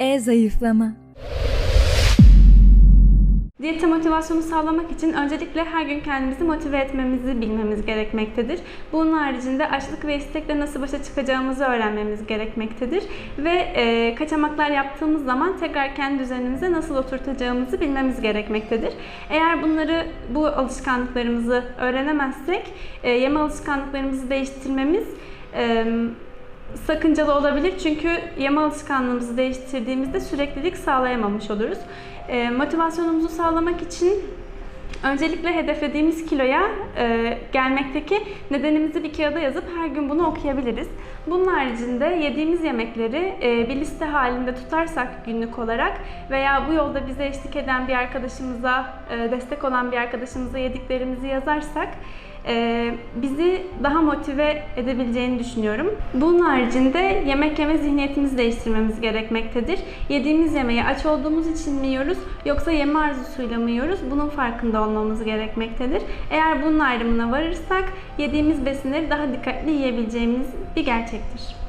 E-zayıflama Diyete motivasyonu sağlamak için öncelikle her gün kendimizi motive etmemizi bilmemiz gerekmektedir. Bunun haricinde açlık ve istekle nasıl başa çıkacağımızı öğrenmemiz gerekmektedir. Ve e, kaçamaklar yaptığımız zaman tekrar kendi düzenimize nasıl oturtacağımızı bilmemiz gerekmektedir. Eğer bunları, bu alışkanlıklarımızı öğrenemezsek e, yeme alışkanlıklarımızı değiştirmemiz e, sakıncalı olabilir. Çünkü yeme alışkanlığımızı değiştirdiğimizde süreklilik sağlayamamış oluruz. E, motivasyonumuzu sağlamak için öncelikle hedeflediğimiz kiloya e, gelmekteki nedenimizi bir kağıda yazıp her gün bunu okuyabiliriz. Bunun haricinde yediğimiz yemekleri e, bir liste halinde tutarsak günlük olarak veya bu yolda bize eşlik eden bir arkadaşımıza, destek olan bir arkadaşımıza yediklerimizi yazarsak e, bizi daha motive edebileceğini düşünüyorum. Bunun haricinde yemek yeme zihniyetimizi değiştirmemiz gerekmektedir. Yediğimiz yemeği aç olduğumuz için mi yiyoruz yoksa yeme arzusuyla mı yiyoruz? Bunun farkında olmamız gerekmektedir. Eğer bunun ayrımına varırsak yediğimiz besinleri daha dikkatli yiyebileceğimiz bir gerçektir.